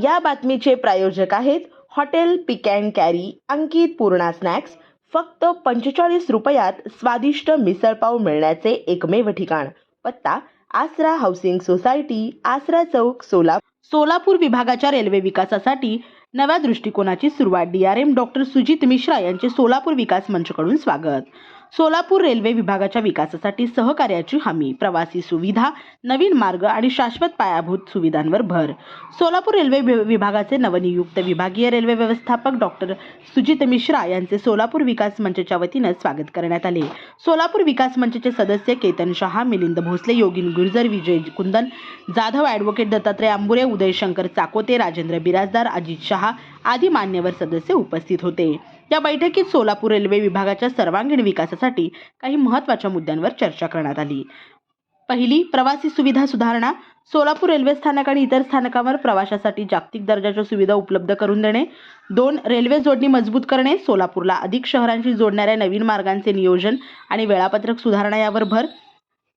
या बातमीचे प्रायोजक आहेत hotel pick and carry Ankit Purna snacks. फक्त पंचेचाळीस रुपयात स्वादिष्ट मिसळपाव मिळण्याचे एकमेव ठिकाण. पत्ता आसरा हाऊसिंग सोसायटी आसरा चौक सोला सोलापूर विभागाच्या रेल्वे विकासासाठी नव्या दृष्टिकोनाची सुरुवात. D R M doctor Sujit Mishra यांचे सोलापूर विकास मंचकडून स्वागत. सोलापूर रेल्वे विभागाच्या विकासासाठी सहकार्याची हमी प्रवासी सुविधा नवीन मार्ग आणि शाश्वत पायाभूत सुविधांवर भर. सोलापूर रेल्वे वि- विभागाचे नवनियुक्त विभागीय रेल्वे व्यवस्थापक डॉक्टर सुजित मिश्रा यांचे सोलापूर विकास मंचच्या वतीनं स्वागत करण्यात आले. सोलापूर विकास मंचचे सदस्य केतन शहा मिलिंद भोसले योगिन गुर्जर विजय कुंदन जाधव ॲडव्होकेट दत्तात्रय आंबुरे उदयशंकर चाकोते राजेंद्र बिराजदार अजित शहा आदी मान्यवर सदस्य उपस्थित होते. या बैठकीत सोलापूर रेल्वे विभागाच्या सर्वांगीण विकासासाठी काही महत्त्वाच्या मुद्द्यांवर चर्चा करण्यात आली. पहिली प्रवासी सुविधा सुधारणा. सोलापूर रेल्वे स्थानक आणि इतर स्थानकावर प्रवाशासाठी जागतिक दर्जाच्या सुविधा उपलब्ध करून देणे. दोन रेल्वे जोडणी मजबूत करणे. सोलापूरला अधिक शहरांशी जोडणाऱ्या नवीन मार्गांचे नियोजन आणि वेळापत्रक सुधारणा यावर भर.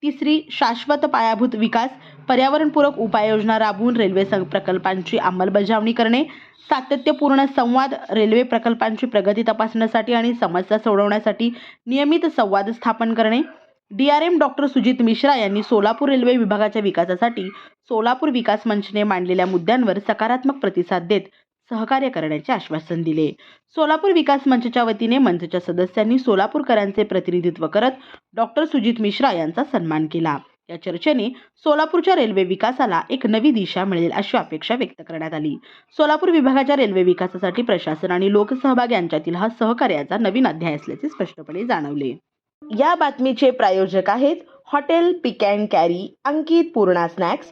तिसरी शाश्वत पायाभूत विकास पर्यावरणपूरक उपाययोजना राबवून रेल्वे सं- प्रकल्पांची अंमलबजावणी करणे सातत्यपूर्ण संवाद रेल्वे प्रकल्पांची प्रगती तपासण्यासाठी आणि समस्या सोडवण्यासाठी नियमित संवाद स्थापन करणे. D. R M doctor Sujit Mishra यांनी सोलापूर रेल्वे विभागाच्या विकासासाठी सोलापूर विकास मंचने मांडलेल्या मुद्द्यांवर सकारात्मक प्रतिसाद देत सहकार्य करण्याचे आश्वासन दिले. सोलापूर विकास मंचच्या वतीने मंचच्या सदस्यांनी सोलापूरकरांचे प्रतिनिधित्व करत डॉक्टर सुजित मिश्रा यांचा सन्मान केला. या चर्चेने सोलापूरच्या रेल्वे विकासाला एक नवी दिशा मिळेल अशी अपेक्षा व्यक्त करण्यात आली. सोलापूर विभागाच्या रेल्वे विकासासाठी प्रशासन आणि लोकसहभाग यांच्यातील हा सहकार्याचा नवीन अध्याय असल्याचे स्पष्टपणे जाणवले. या बातमीचे प्रायोजक आहेत hotel pick and carry Ankit Purna snacks